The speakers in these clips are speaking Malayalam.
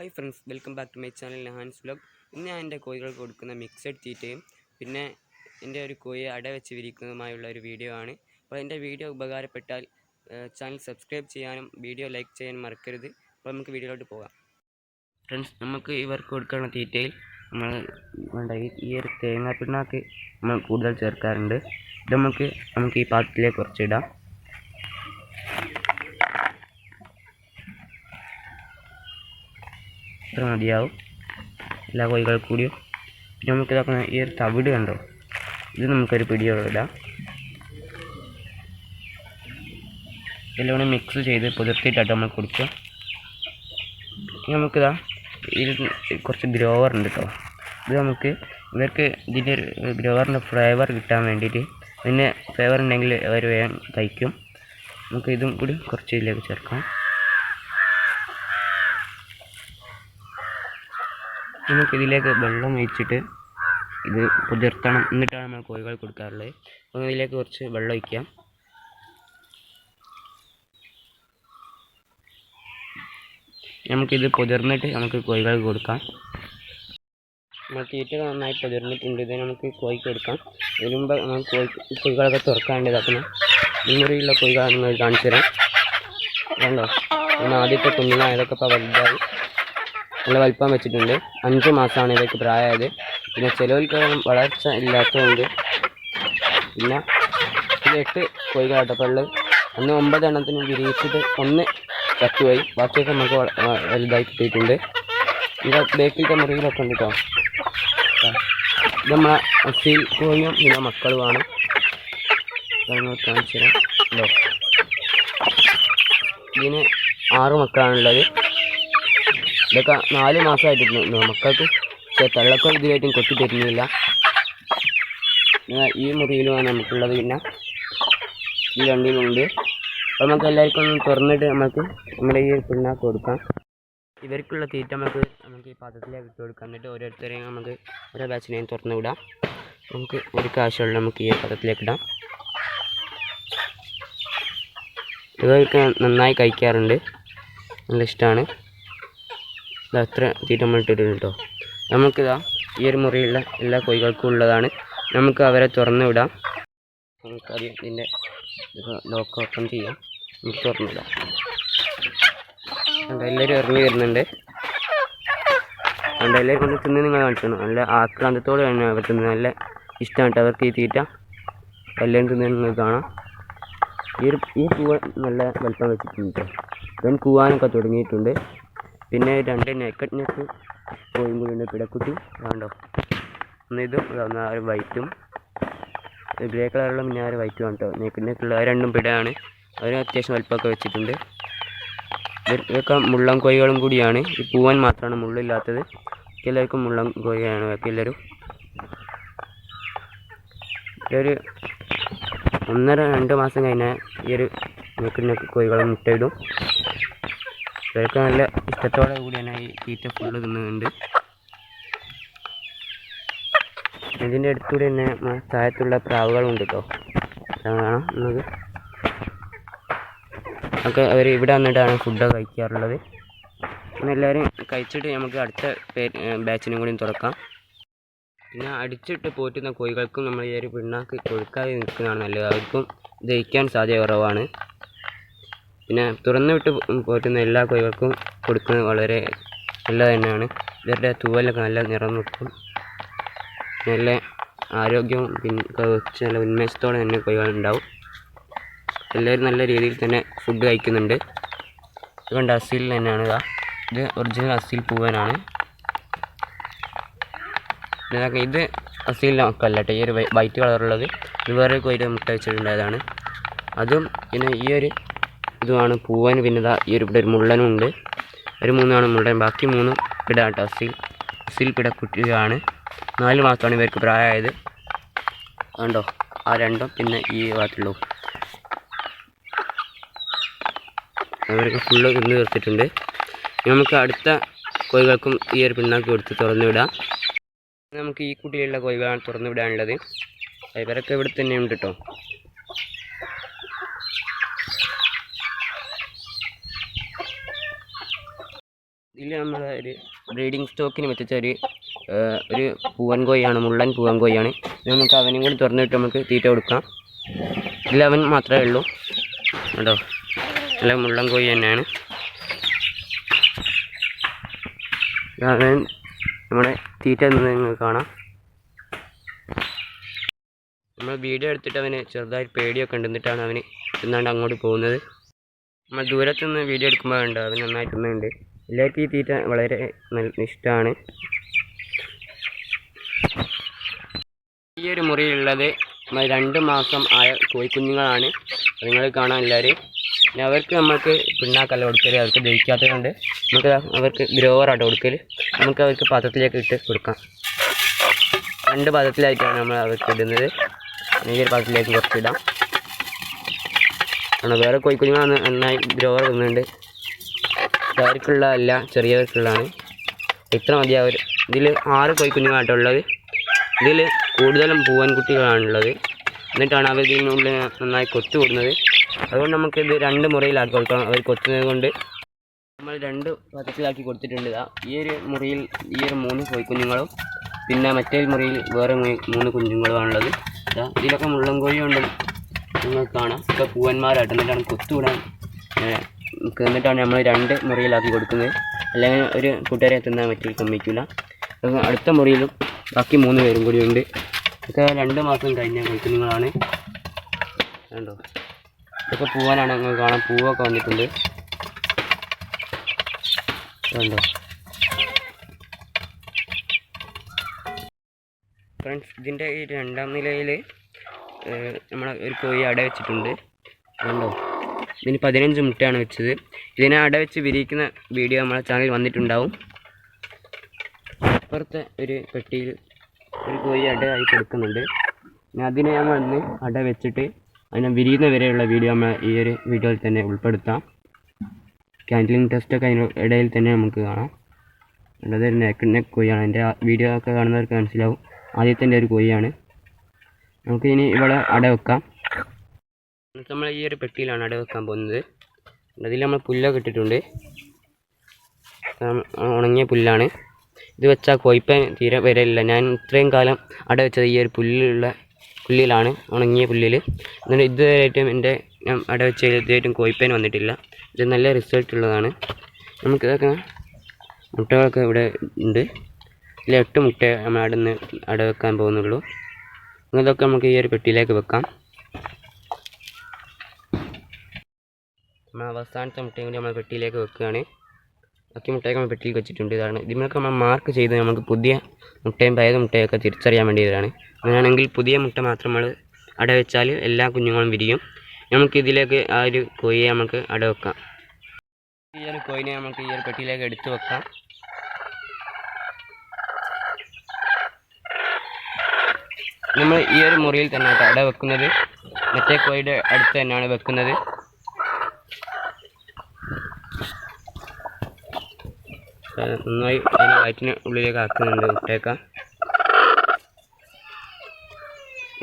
Hi friends welcome back to my channel Hans vlog ഇന്ന് ഞാൻ എന്റെ കോഴികൾക്ക് കൊടുക്കുന്ന മിക്സഡ് തീറ്റയും പിന്നെ എന്റെ ഒരു കോഴിയെ അട വെച്ച് വിരിക്കുന്നതുമായുള്ള ഒരു വീഡിയോ ആണ്. അപ്പോൾ എന്റെ വീഡിയോ ഉപകാരപ്പെട്ടാൽ ചാനൽ സബ്സ്ക്രൈബ് ചെയ്യാനും വീഡിയോ ലൈക്ക് ചെയ്യാനും മറക്കരുത്. അപ്പോൾ നമുക്ക് വീഡിയോയിലോട്ട് പോകാം. ഫ്രണ്ട്സ് നമുക്ക് ഇവർക്ക് കൊടുക്കുന്ന തീറ്റയിൽ നമ്മൾ വേണ്ട ഈ- ഒരു തേങ്ങാ പിണ്ണാക്ക് നമ്മൾ കൂടുതൽ ചേർക്കാറുണ്ട്. ഇത് നമുക്ക് നമുക്ക് ഈ പാത്രത്തിലേക്ക് കുറച്ചിടാം ഇത്ര മതിയാവും എല്ലാ കോഴികൾ കൂടിയും? പിന്നെ നമുക്ക് ഇതാക്കുന്ന ഈ ഒരു തവിട് കണ്ടോ? ഇത് നമുക്കൊരു പിടിയോളം ഇടാം. എല്ലാം മിക്സ് ചെയ്ത് പുതിർത്തിയിട്ടാട്ടോ നമ്മൾ കൊടുക്കുക ഇനി നമുക്കിതാ ഇതിൽ കുറച്ച് ഗ്രോവർ ഉണ്ട് കേട്ടോ. ഇത് നമുക്ക് ഇവർക്ക് ഇതിന്റെ ഒരു ഗ്രോവറിന്റെ ഫ്ലേവർ കിട്ടാൻ വേണ്ടിയിട്ട് പിന്നെ ഫ്ലേവർ ഉണ്ടെങ്കിൽ അവർ വേഗം കഴിക്കും. നമുക്ക് ഇതും കൂടി കുറച്ച് ഇതിലേക്ക് ചേർക്കാം. നമുക്ക് ഇതിലേക്ക് വെള്ളം ഒഴിച്ചിട്ട് ഇത് കുതിർത്തണം എന്നിട്ടാണ് നമ്മൾ കോഴികൾ കൊടുക്കാറുള്ളത്. അപ്പോൾ ഇതിലേക്ക് കുറച്ച് വെള്ളം ഒഴിക്കാം. നമുക്കിത് പുതിർന്നിട്ട് നമുക്ക് കോഴികൾക്ക് കൊടുക്കാം. നമ്മൾ തീറ്റ നന്നായി പുതിർന്നിട്ടുണ്ട്. ഇത് നമുക്ക് കോഴിക്ക് കൊടുക്കാം. ഇതിന് മുമ്പ് നമ്മൾ കോഴി കോഴികളൊക്കെ തുറക്കാണ്ട് ഇതാക്കണം മുറിയുള്ള കോഴികളാണ് കാണിച്ചു തരാം കണ്ടോ? പിന്നെ ആദ്യത്തെ കുഞ്ഞിനായതൊക്കെ ഇപ്പോൾ വലുതായി. നല്ല വലിപ്പം വെച്ചിട്ടുണ്ട്. അഞ്ച് മാസമാണ് ഇതൊക്കെ പ്രായമായത്. പിന്നെ ചിലവർക്ക് വളർച്ച ഇല്ലാത്തതുകൊണ്ട് പിന്നെ ഇത് എട്ട് കോഴികളാട്ടോ ഉള്ളത് അന്ന് ഒമ്പത് എണ്ണത്തിന് വിരിയിച്ചിട്ട് ഒന്ന് ചത്തുപോയി ബാക്കിയൊക്കെ നമുക്ക് വലുതായി കിട്ടിയിട്ടുണ്ട്. ഇത് ബേക്കിലത്തെ മുറിയിലൊക്കെ ഉണ്ട് കേട്ടോ. ഇത് നമ്മളെ അസീൽ കോഴിയും പിന്നെ മക്കളുമാണ്. കാണിച്ചു തരാം ഇതിന് ആറ് മക്കളാണുള്ളത്. ഇതൊക്കെ നാല് മാസമായിട്ടിരുന്നു മക്കൾക്ക് തള്ളക്കോ ഇതിലായിട്ടും കൊത്തി തരുന്നില്ല. ഈ മുറിയിലുമാണ് നമുക്കുള്ളത്. പിന്നെ ഈ രണ്ടിലുണ്ട്. അപ്പോൾ നമുക്ക് എല്ലാവർക്കും ഒന്ന് തുറന്നിട്ട് നമുക്ക് നമ്മുടെ ഈ പിണ്ണാക്ക് കൊടുക്കാം. ഇവർക്കുള്ള തീറ്റ നമുക്ക് നമുക്ക് ഈ പാത്രത്തിലേക്ക് ഇട്ട് കൊടുക്കാം. എന്നിട്ട് ഓരോരുത്തരെയും നമുക്ക് ഓരോ ബാച്ചിനെയും തുറന്ന് വിടാം. നമുക്ക് ഒരു കാശുള്ള നമുക്ക് ഈ പാത്രത്തിലേക്ക് ഇടാം. ഇവർക്ക് നന്നായി കഴിക്കാറുണ്ട്. നല്ല ഇഷ്ടമാണ്. അത്ര തീറ്റ നമ്മൾ ഇട്ടിട്ടുണ്ട് കേട്ടോ നമുക്കിതാ ഈ ഒരു മുറിയുള്ള എല്ലാ കോഴികൾക്കും ഉള്ളതാണ്. നമുക്ക് അവരെ തുറന്നു വിടാം. നമുക്കറിയാം ഇതിന്റെ ലോക്ക് ഓപ്പൺ ചെയ്യാം. നമുക്ക് തുറന്നിടാം എല്ലാവരും ഇറങ്ങി വരുന്നുണ്ട്. അതുകൊണ്ട് എല്ലാവരും കൊണ്ട് തിന്ന് നിങ്ങൾ കാണിച്ചു നല്ല ആക്രാന്തത്തോടെ തന്നെ അവർ തിന്നുന്നത് നല്ല ഇഷ്ടമായിട്ട് അവർക്ക് ഈ തീറ്റ. എല്ലാവരും തിന്ന് നിങ്ങൾ കാണാം. ഈ ഒരു ഈ പൂവ് നല്ല വലിപ്പം വെച്ചിട്ടുണ്ട്. ഇവൻ കൂവാനൊക്കെ തുടങ്ങിയിട്ടുണ്ട്. പിന്നെ രണ്ട് നെക്കഡ് നെക്ക് കോയും കൂടി ഉണ്ട് പിടക്കുട്ടി. വേണ്ടോ ഒന്ന് ഒന്ന് ആ ഒരു വൈറ്റും ഗ്രേ കളറുള്ള പിന്നെ ആ ഒരു വൈറ്റും ആണ് കേട്ടോ നെക്കഡ് നെക്കുള്ള ആ രണ്ടും പിടയാണ്. അവർ അത്യാവശ്യം വലിപ്പമൊക്കെ വെച്ചിട്ടുണ്ട്. ഇതൊക്കെ മുള്ളം കോഴികളും കൂടിയാണ്. ഈ പൂവൻ മാത്രമാണ് മുള്ളില്ലാത്തത്. എല്ലാവർക്കും മുള്ളം കോഴിയാണ് എല്ലാവരും ഒരു ഒന്നര രണ്ട് മാസം കഴിഞ്ഞാൽ ഈ ഒരു നെക്കഡ് നെക്ക് കോഴികളും മുട്ടയിടും. ഇവർക്ക് നല്ല ഇഷ്ടത്തോടെ കൂടി തന്നെ ഈ തീറ്റ ഫുള്ള് തിന്നുന്നുണ്ട്. ഇതിന്റെ അടുത്തൂടെ തന്നെ താഴത്തുള്ള പ്രാവുകളുണ്ട് കേട്ടോ കാണാം നമുക്ക് ഒക്കെ അവർ ഇവിടെ വന്നിട്ടാണ് ഫുഡ് കഴിക്കാറുള്ളത്. പിന്നെ എല്ലാവരും കഴിച്ചിട്ട് നമുക്ക് അടുത്ത ബാച്ചിനും കൂടി തുറക്കാം. പിന്നെ അടിച്ചിട്ട് പോറ്റുന്ന കോഴികൾക്കും നമ്മൾ ഈ ഒരു പിണ്ണാക്ക് കൊടുക്കാതെ നിൽക്കുന്നതാണ് നല്ലത്. അവർക്കും ദഹിക്കാൻ സാധ്യത കുറവാണ്. പിന്നെ തുറന്നു വിട്ട് പോറ്റുന്ന എല്ലാ കോഴികൾക്കും കൊടുക്കുന്നത് വളരെ നല്ലത് തന്നെയാണ്. ഇവരുടെ തൂവലൊക്കെ നല്ല നിറം വെക്കും നല്ല ആരോഗ്യവും പിന്നെ നല്ല ഉന്മേഷത്തോടെ തന്നെ കോഴികൾ ഉണ്ടാവും എല്ലാവരും നല്ല രീതിയിൽ തന്നെ ഫുഡ് കഴിക്കുന്നുണ്ട്. ഇതുകൊണ്ട് അസീൽ തന്നെയാണ് ഇതാ. ഇത് ഒറിജിനൽ അസീൽ പൂവനാണ്. ഇത് അസീലിന്റെ മക്കളല്ല കേട്ടോ. ഈ ഒരു വൈറ്റ് കളറുള്ളത് ഇത് വേറെ കോഴിയുടെ മുട്ട വെച്ചിട്ടുണ്ടായതാണ്. അതും പിന്നെ ഈ ഒരു ഇതുമാണ് പൂവൻ പിന്നെ ഈ ഒരു ഇവിടെ ഒരു മുള്ളനും ഉണ്ട് ഒരു മൂന്നാണ് മുള്ളൻ ബാക്കി മൂന്നും പിട കേട്ടോ സിൽ അസീൽ പിട കുട്ടിയാണ്. നാല് മാസമാണ് ഇവർക്ക് പ്രായമായത്. കണ്ടോ? ആ രണ്ടും പിന്നെ ഈ ഭാഗത്തുള്ളൂ. അവർക്ക് ഫുള്ള് തിന്ന് തീർത്തിട്ടുണ്ട്. നമുക്ക് അടുത്ത കോഴികൾക്കും ഈ ഒരു പിണ്ണാക്ക് കൊടുത്ത് തുറന്നു വിടാം. നമുക്ക് ഈ കുട്ടിയിലുള്ള കോഴികളാണ് തുറന്നു വിടാനുള്ളത്. ഇവരൊക്കെ ഇവിടെ തന്നെ ഉണ്ട് കേട്ടോ ഇതിൽ നമ്മൾ ഒരു ബ്രീഡിംഗ് സ്റ്റോക്കിന് വെച്ച ഒരു ഒരു പൂവൻ കോഴിയാണ് മുള്ളൻ പൂവൻ കോഴിയാണ് ഇത് നമുക്ക് അവനും കൂടി തുറന്നിട്ട് നമുക്ക് തീറ്റ കൊടുക്കാം. ഇതിൽ അവൻ മാത്രമേ ഉള്ളൂ. കേട്ടോ നല്ല മുള്ളൻ കോഴി തന്നെയാണ്. അവൻ നമ്മുടെ തീറ്റ നിന്ന് നിങ്ങൾക്ക് കാണാം. നമ്മൾ വീഡിയോ എടുത്തിട്ട് അവന് ചെറുതായി പേടിയൊക്കെ ഉണ്ടെന്നിട്ടാണ് അവന് തിന്നാണ്ട് അങ്ങോട്ട് പോകുന്നത്. നമ്മൾ ദൂരത്തുനിന്ന് വീഡിയോ എടുക്കുമ്പോൾ ഉണ്ട് അവൻ എല്ലാവർക്കും ഈ തീറ്റ വളരെ നല്ല ഇഷ്ടമാണ്. ഈ ഒരു മുറിയിലുള്ളത് രണ്ട് മാസം ആയ കോഴിക്കുഞ്ഞുങ്ങളാണ്. നിങ്ങൾ കാണാൻ എല്ലാവരും. അവർക്ക് നമുക്ക് പിണ്ണാക്കല്ല കൊടുക്കൽ അവർക്ക് ദഹിക്കാത്തതുകൊണ്ട് നമുക്ക് അവർക്ക് ഗ്രോവറായിട്ട് കൊടുക്കൽ നമുക്ക് അവർക്ക് പാത്രത്തിലേക്ക് ഇട്ട് കൊടുക്കാം. രണ്ട് പാത്രത്തിലായിട്ടാണ് നമ്മൾ അവർക്ക് ഇടുന്നത്. ഈ ഒരു പാത്രത്തിലേക്ക് കുറച്ചിടാം ആണോ വേറെ കോഴിക്കുഞ്ഞുങ്ങളാണ് നന്നായി ഗ്രോവർ തിന്നുന്നുണ്ട്. അവർക്കുള്ള അല്ല ചെറിയവർക്കുള്ളതാണ്. ഇത്ര മതിയാവും ഇതിൽ ആറ് കോഴിക്കുഞ്ഞുങ്ങളായിട്ടുള്ളത് ഇതിൽ കൂടുതലും പൂവൻ പൂവൻകുട്ടികളാണുള്ളത്. എന്നിട്ടാണ് അവർ ഇതിനുള്ളിൽ നന്നായി കൊത്തു കൂടുന്നത് അതുകൊണ്ട് നമുക്കിത് രണ്ട് മുറിയിലാക്കി കൊടുക്കണം. അവർ കൊത്തുന്നത് കൊണ്ട് നമ്മൾ രണ്ട് പത്തത്തിലാക്കി കൊടുത്തിട്ടുണ്ട്. ഈ ഒരു മുറിയിൽ ഈ ഒരു മൂന്ന് കോഴിക്കുഞ്ഞുങ്ങളും പിന്നെ മറ്റേ മുറിയിൽ വേറെ മൂന്ന് കുഞ്ഞുങ്ങളുമാണുള്ളത്. ഇതാ ഇതിലൊക്കെ മുള്ളൻ കോഴിയുണ്ട് നിങ്ങൾക്ക് കാണാം. ഇപ്പോൾ പൂവന്മാരായിട്ട് എന്നിട്ടാണ് കൊത്തുവിടാൻ എന്നിട്ടാണ് നമ്മൾ രണ്ട് മുറിയിലാക്കി കൊടുക്കുന്നത്. അല്ലെങ്കിൽ ഒരു കൂട്ടുകാരെ തിന്നാൻ പറ്റി സമ്മതിക്കില്ല അടുത്ത മുറിയിലും ബാക്കി മൂന്ന് പേരും കൂടി ഉണ്ട്. ഇതൊക്കെ രണ്ട് മാസം കഴിഞ്ഞ കഴിക്കുന്നതാണ് കണ്ടോ? ഇതൊക്കെ പൂവാനാണ് നിങ്ങൾ കാണാൻ പൂവൊക്കെ വന്നിട്ടുണ്ട്. കണ്ടോ? ഫ്രണ്ട്സ് ഇതിന്റെ ഈ രണ്ടാം നിലയിൽ നമ്മളെ ഒരു കോഴി അട വെച്ചിട്ടുണ്ട്. കണ്ടോ? ഇതിന് പതിനഞ്ച് മുട്ടയാണ് വെച്ചത്. ഇതിനെ അട വെച്ച് വിരിയിക്കുന്ന വീഡിയോ നമ്മളെ ചാനലിൽ വന്നിട്ടുണ്ടാവും. അപ്പുറത്തെ ഒരു പെട്ടിയിൽ ഒരു കോഴി അടയായി കൊടുക്കുന്നുണ്ട്. അതിനെ നമ്മൾ ഇന്ന് അട വെച്ചിട്ട് അതിനെ വിരിയുന്ന വരെയുള്ള വീഡിയോ നമ്മൾ ഈ ഒരു വീഡിയോയിൽ തന്നെ ഉൾപ്പെടുത്താം. ക്യാൻഡിലിംഗ് ടെസ്റ്റൊക്കെ അതിന് ഇടയിൽ തന്നെ നമുക്ക് കാണാം. ഉള്ളത് ഒരു നെക്ക് നെക്ക് കോഴിയാണ്. എന്റെ വീഡിയോ ഒക്കെ കാണുന്നവർക്ക് മനസ്സിലാവും. ആദ്യത്തെ ഒരു കോഴിയാണ്. നമുക്ക് ഇനി ഇവിടെ അട വെക്കാം. നമ്മൾ ഈ ഒരു പെട്ടിയിലാണ് അട വെക്കാൻ പോകുന്നത്. അതിൽ നമ്മൾ പുല്ലൊക്കെ ഇട്ടിട്ടുണ്ട്. ഉണങ്ങിയ പുല്ലാണ്. ഇത് വെച്ചാൽ കൊയ്പ്പ തീരെ വരലില്ല. ഞാൻ ഇത്രയും കാലം അട വെച്ചത് ഈ ഒരു പുല്ലുള്ള പുല്ലിലാണ് ഉണങ്ങിയ പുല്ലിൽ എന്നിട്ട് ഇതുവരെയായിട്ടും എന്റെ ഞാൻ അട വെച്ച ഇതുവരെയായിട്ടും കോഴിപ്പൻ വന്നിട്ടില്ല. ഇത് നല്ല റിസൾട്ട് ഉള്ളതാണ്. നമുക്കിതൊക്കെ മുട്ടകളൊക്കെ ഇവിടെ ഉണ്ട്. ഇതിൽ എട്ട് മുട്ട നമ്മൾ അടന്ന് അട വെക്കാൻ പോകുന്നുള്ളൂ. ഇതൊക്കെ നമുക്ക് ഈ ഒരു പെട്ടിയിലേക്ക് വെക്കാം. നമ്മൾ അവസാനത്തെ മുട്ടയും കൂടി നമ്മൾ പെട്ടിയിലേക്ക് വെക്കുകയാണ്. ബാക്കി മുട്ടയൊക്കെ നമ്മൾ പെട്ടിയിൽ വെച്ചിട്ടുണ്ട്. ഇതാണ്. ഇതിനൊക്കെ നമ്മൾ മാർക്ക് ചെയ്ത് നമുക്ക് പുതിയ മുട്ടയും പഴയ മുട്ടയൊക്കെ തിരിച്ചറിയാൻ വേണ്ടിയതാണ്. അങ്ങനെയാണെങ്കിൽ പുതിയ മുട്ട മാത്രം നമ്മൾ അട വെച്ചാൽ എല്ലാ കുഞ്ഞുങ്ങളും വിരിയും. നമുക്ക് ഇതിലേക്ക് ആ ഒരു കോഴിയെ നമുക്ക് അട വെക്കാം. ഈ ഒരു കോയിനെ നമുക്ക് ഈ ഒരു പെട്ടിയിലേക്ക് എടുത്തു വെക്കാം. നമ്മൾ ഈ ഒരു മുറിയിൽ തന്നെ അട വെക്കുന്നത്. മറ്റേ കോഴിയുടെ അടുത്ത് തന്നെയാണ് വെക്കുന്നത്. നന്നായി അതിനെ വയറ്റിന് ഉള്ളിലേക്ക് ആക്കുന്നുണ്ട് മുട്ടയൊക്കെ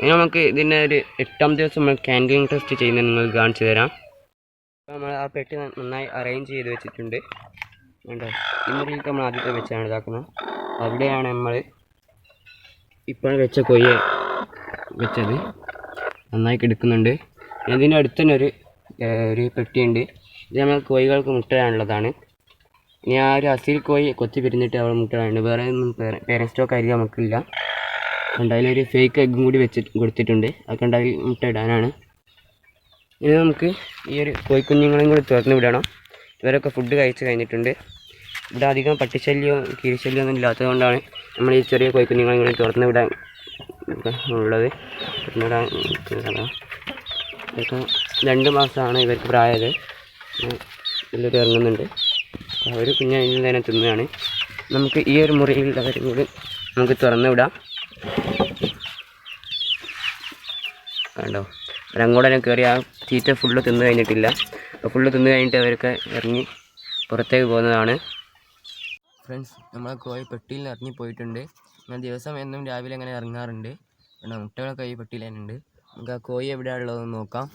ഇനി നമുക്ക് ഇതിന്റെ ഒരു എട്ടാം ദിവസം നമ്മൾ ക്യാൻഡിങ് ടെസ്റ്റ് ചെയ്യുന്നത് നിങ്ങൾക്ക് കാണിച്ചു തരാം. നമ്മൾ ആ പെട്ടി നന്നായി അറേഞ്ച് ചെയ്ത് വെച്ചിട്ടുണ്ട്. കണ്ടോ? മുറിയിലേക്ക് നമ്മൾ ആദ്യത്തെ വെച്ചാണ് ഇതാക്കുന്നത്. അവിടെയാണ് നമ്മൾ ഇപ്പോൾ വെച്ച കൊയ്യ വെച്ചത്. നന്നായി കിടക്കുന്നുണ്ട്. ഇതിന്റെ അടുത്ത് തന്നെ ഒരു ഒരു പെട്ടിയുണ്ട്. ഇത് നമ്മൾ കോഴികൾക്ക് മുട്ടയാനുള്ളതാണ് ഇനി ആ ഒരു അസിൽ പോയി കൊത്തി പിരിഞ്ഞിട്ട് അവിടെ മുട്ടയാണ് വേറെ ഒന്നും പേരൻ സ്റ്റോക്ക് അരി നമുക്കില്ല. അതുകൊണ്ട് അതിലൊരു ഫേക്ക് എഗ്ഗും കൂടി വെച്ച് കൊടുത്തിട്ടുണ്ട്. അതൊക്കെ കണ്ടായി മുട്ട ഇടാനാണ് ഇനി നമുക്ക് ഈ ഒരു കോഴിക്കുഞ്ഞുങ്ങളെയും കൂടി തുറന്ന് വിടണം. ഇവരൊക്കെ ഫുഡ് കഴിച്ച് കഴിഞ്ഞിട്ടുണ്ട്. ഇവിടെ അധികം പട്ടിശല്യോ കീരിശല്യോ ഒന്നും ഇല്ലാത്തത് കൊണ്ടാണ് നമ്മൾ ഈ ചെറിയ കോഴിക്കുഞ്ഞുങ്ങളെയും കൂടി തുറന്ന് വിടാൻ ഉള്ളത്. തുറന്ന് വിടാൻ ഇതൊക്കെ രണ്ട് മാസമാണ് ഇവർക്ക് പ്രായത് ഇതിലൊരു ഇറങ്ങുന്നുണ്ട്. അവർ കുഞ്ഞതിൽ തന്നെ തിന്നുകയാണ്. നമുക്ക് ഈ ഒരു മുറിയിൽ അവരും കൂടി നമുക്ക് തുറന്ന് വിടാം. കണ്ടോ? അവരങ്ങോട്ടെ കയറി ആ തീറ്റ ഫുള്ള് തിന്നു കഴിഞ്ഞിട്ടില്ല. ഫുള്ള് തിന്നു കഴിഞ്ഞിട്ട് അവരൊക്കെ ഇറങ്ങി പുറത്തേക്ക് പോകുന്നതാണ്. ഫ്രണ്ട്സ് നമ്മളെ കോഴി പെട്ടിയിൽ ഇറങ്ങി പോയിട്ടുണ്ട്. ഞാൻ ദിവസം എന്നും രാവിലെ അങ്ങനെ ഇറങ്ങാറുണ്ട്. പിന്നെ മുട്ടകളൊക്കെ ഈ പെട്ടിയിൽ തന്നെ ഉണ്ട്. നമുക്ക് ആ കോഴി എവിടെയാണുള്ളതെന്ന് നോക്കാം.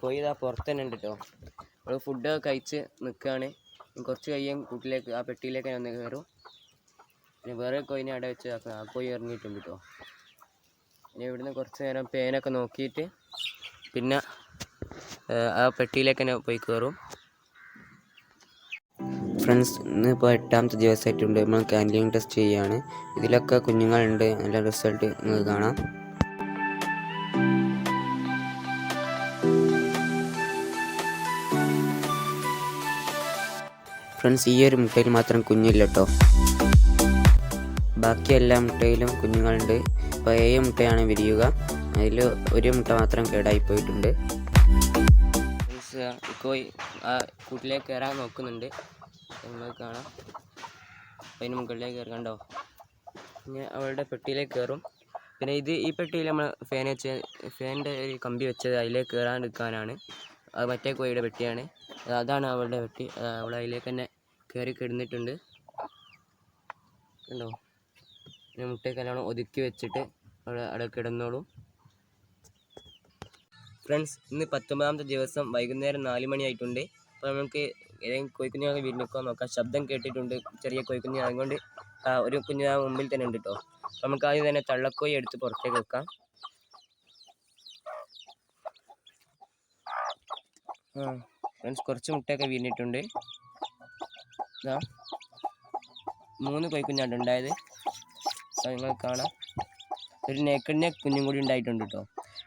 കോഴി ഇതാ പുറത്ത് തന്നെ ഉണ്ട് കേട്ടോ നമ്മൾ ഫുഡൊക്കെ കഴിച്ച് നിൽക്കുകയാണ് കുറച്ച് കഴിയും കൂട്ടിലേക്ക് ആ പെട്ടിയിലേക്ക് ഒന്ന് കയറും. പിന്നെ വേറെ കോയിനെ അവിടെ വെച്ച് ആക്കുക ആ കോയി ഇറങ്ങിയിട്ടുണ്ട് കേട്ടോ പിന്നെ ഇവിടുന്ന് കുറച്ച് നേരം പേനൊക്കെ നോക്കിയിട്ട് പിന്നെ ആ പെട്ടിയിലേക്ക് തന്നെ പോയി കയറും. ഫ്രണ്ട്സ് ഇന്ന് ഇപ്പോൾ എട്ടാമത്തെ ദിവസമായിട്ടുണ്ട്. നമ്മൾ ക്യാന്റീൻ ടെസ്റ്റ് ചെയ്യുകയാണ് ഇതിലൊക്കെ കുഞ്ഞുങ്ങളുണ്ട്. നല്ല റിസൾട്ട് നിങ്ങൾക്ക് കാണാം. ഫ്രണ്ട്സ് ഈ ഒരു മുട്ടയിൽ മാത്രം കുഞ്ഞില്ല കേട്ടോ ബാക്കി എല്ലാ മുട്ടയിലും കുഞ്ഞുങ്ങളുണ്ട്. ഇപ്പോൾ ഏഴ് മുട്ടയാണ് വിരിയുക. അതിൽ ഒരു മുട്ട മാത്രം കേടായി പോയിട്ടുണ്ട്. കോയി ആ കൂട്ടിലേക്ക് കയറാൻ നോക്കുന്നുണ്ട്. നിങ്ങൾ കാണാം. അതിന് മുകളിലേക്ക് കയറി കണ്ടോ? പിന്നെ അവളുടെ പെട്ടിയിലേക്ക് കയറും. പിന്നെ ഇത് ഈ പെട്ടിയിൽ നമ്മൾ ഫാൻ വെച്ച് ഫാനിന്റെ ഒരു കമ്പി വെച്ചത് അതിലേക്ക് കയറാണ്ടിരിക്കാനാണ് അത് മറ്റേ കോഴിയുടെ പെട്ടിയാണ്. അതാണ് അവളുടെ അത് അവൾ അതിലേക്ക് തന്നെ കയറി കിടന്നിട്ടുണ്ട്. കണ്ടോ? പിന്നെ മുട്ടയൊക്കെ ഒതുക്കി വെച്ചിട്ട് അവൾ അവിടെ കിടന്നോളും. ഫ്രണ്ട്സ് ഇന്ന് പത്തൊമ്പതാമത്തെ ദിവസം വൈകുന്നേരം നാല് മണിയായിട്ടുണ്ട്. അപ്പോൾ നമുക്ക് ഏതെങ്കിലും കോഴിക്കുഞ്ഞുങ്ങളെ നിൽക്കാൻ നോക്കാം. ശബ്ദം കേട്ടിട്ടുണ്ട് ചെറിയ കോഴിക്കുഞ്ഞ് അതുകൊണ്ട് ആ, ഒരു കുഞ്ഞ് മുമ്പിൽ തന്നെ ഉണ്ട് കേട്ടോ. നമുക്ക് ആദ്യം തന്നെ തള്ളക്കോയി എടുത്ത് പുറത്തേക്ക് വെക്കാം. ഫ്രണ്ട്സ് കുറച്ച് മുട്ടയൊക്കെ വീണിട്ടുണ്ട്. ഇതാ മൂന്ന് കോഴിക്കുഞ്ഞാണ് ഉണ്ടായത്. നിങ്ങൾ കാണാം. ഒരു നേക്കടിനെ കുഞ്ഞും കൂടി ഉണ്ടായിട്ടുണ്ട് കേട്ടോ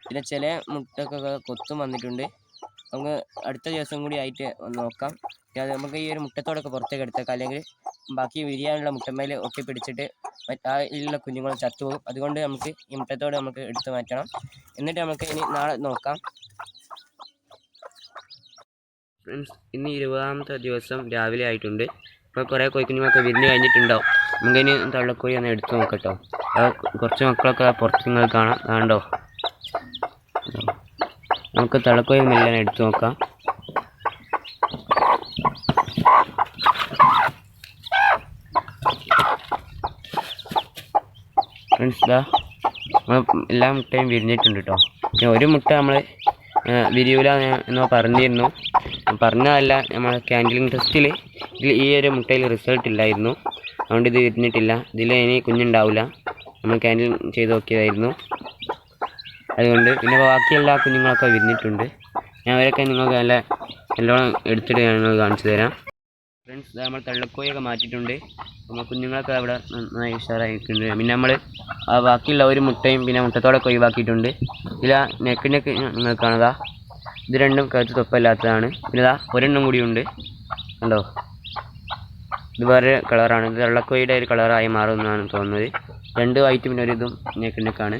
പിന്നെ ചില മുട്ടക്കൊക്കെ കൊത്തും വന്നിട്ടുണ്ട്. നമുക്ക് അടുത്ത ദിവസം കൂടി ആയിട്ട് ഒന്ന് നോക്കാം. പിന്നെ നമുക്ക് ഈ ഒരു മുട്ടത്തോടൊക്കെ പുറത്തേക്ക് എടുത്തേക്കാം. അല്ലെങ്കിൽ ബാക്കി വിരിയാനുള്ള മുട്ടമേൽ ഒക്കെ പിടിച്ചിട്ട് മറ്റുള്ള കുഞ്ഞുങ്ങൾ ചത്തുപോകും. അതുകൊണ്ട് നമുക്ക് ഈ മുട്ടത്തോട് നമുക്ക് എടുത്തു മാറ്റണം. എന്നിട്ട് നമുക്ക് ഇനി നാളെ നോക്കാം. ഫ്രണ്ട്സ് ഇന്ന് ഇരുപതാമത്തെ ദിവസം രാവിലെ ആയിട്ടുണ്ട്. ഇപ്പോൾ കുറേ കോഴിക്കുഞ്ഞുങ്ങളൊക്കെ വിരിഞ്ഞ് കഴിഞ്ഞിട്ടുണ്ടാവും. നമുക്കിനി തള്ളക്കോഴി ഒന്ന് എടുത്തു നോക്കട്ടോ. കുറച്ച് മക്കളൊക്കെ പുറത്ത് നിങ്ങൾ കാണാം. കാണണ്ടോ നമുക്ക് തള്ളക്കോഴി മെല്ലെ എടുത്തു നോക്കാം. ഫ്രണ്ട്സ് ഇതാ എല്ലാ മുട്ടയും വിരിഞ്ഞിട്ടുണ്ട് കേട്ടോ. ഒരു മുട്ട നമ്മൾ വിരിയൂല എന്നോ പറഞ്ഞിരുന്നു. പറഞ്ഞതല്ല നമ്മൾ ക്യാൻഡിലിംഗ് ടെസ്റ്റിൽ ഇതിൽ ഈ ഒരു മുട്ടയിൽ റിസൾട്ട് ഇല്ലായിരുന്നു. അതുകൊണ്ട് ഇത് വിരിഞ്ഞിട്ടില്ല ഇതിൽ ഇനി കുഞ്ഞുണ്ടാവില്ല നമ്മൾ ക്യാൻഡിൽ ചെയ്ത് നോക്കിയതായിരുന്നു. അതുകൊണ്ട് പിന്നെ ബാക്കി എല്ലാ കുഞ്ഞുങ്ങളൊക്കെ വിരിഞ്ഞിട്ടുണ്ട്. ഞാൻ അവരൊക്കെ നിങ്ങൾക്ക് നല്ല നല്ലോണം എടുത്തിട്ട് ഞാൻ കാണിച്ചു തരാം. ഫ്രണ്ട്സ് നമ്മൾ തള്ളക്കോയൊക്കെ മാറ്റിയിട്ടുണ്ട്. നമ്മൾ കുഞ്ഞുങ്ങളൊക്കെ അവിടെ നന്നായി ഉഷാറായിട്ടുണ്ട്. പിന്നെ നമ്മൾ ബാക്കിയുള്ള ഒരു മുട്ടയും പിന്നെ മുട്ടത്തോടൊക്കെ ഒഴിവാക്കിയിട്ടുണ്ട്. ഇതിൽ നെക്കിനൊക്കെ നിങ്ങൾ കാണുക ഇത് രണ്ടും കഴുത്ത് തൊപ്പല്ലാത്തതാണ്. പിന്നെ ഇതാ ഒരെണ്ണം കൂടിയുണ്ട് കണ്ടോ? ഇത് വേറെ കളറാണ്. ഇത് വെള്ളക്കോയുടെ ഒരു കളറായി മാറുമെന്നാണ് തോന്നുന്നത്. രണ്ട് വൈറ്റ് പിന്നെ ഒരു ഇതും നെക്കിനൊക്കെയാണ്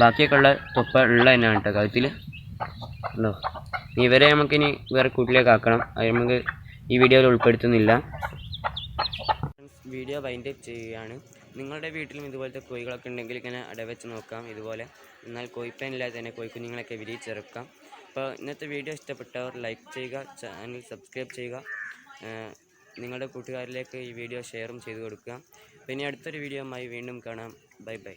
ബാക്കിയൊക്കെ ഉള്ള തൊപ്പ ഉള്ള തന്നെയാണ് കേട്ടോ കഴുത്തിൽ. ഉണ്ടോ ഇവരെ നമുക്കിനി വേറെ കൂട്ടിലേക്ക് ആക്കണം. അത് നമുക്ക് ഈ വീഡിയോയിൽ ഉൾപ്പെടുത്തുന്നില്ല. വീഡിയോ വൈൻഡ് അപ്പ് ചെയ്യുകയാണ്. നിങ്ങളുടെ വീട്ടിലും ഇതുപോലത്തെ കോഴികളൊക്കെ ഉണ്ടെങ്കിൽ ഇങ്ങനെ അടവെച്ച് നോക്കാം. ഇതുപോലെ എന്നാൽ കോഴിപ്പനില്ലാതെ തന്നെ കോഴിക്കുഞ്ഞുങ്ങളൊക്കെ വിരിയിച്ചെറുക്കാം. അപ്പോൾ ഇന്നത്തെ വീഡിയോ ഇഷ്ടപ്പെട്ടവർ ലൈക്ക് ചെയ്യുക ചാനൽ സബ്സ്ക്രൈബ് ചെയ്യുക. നിങ്ങളുടെ കൂട്ടുകാരിലേക്ക് ഈ വീഡിയോ ഷെയറും ചെയ്ത് കൊടുക്കുക. പിന്നെ അടുത്തൊരു വീഡിയോയുമായി വീണ്ടും കാണാം. Bye bye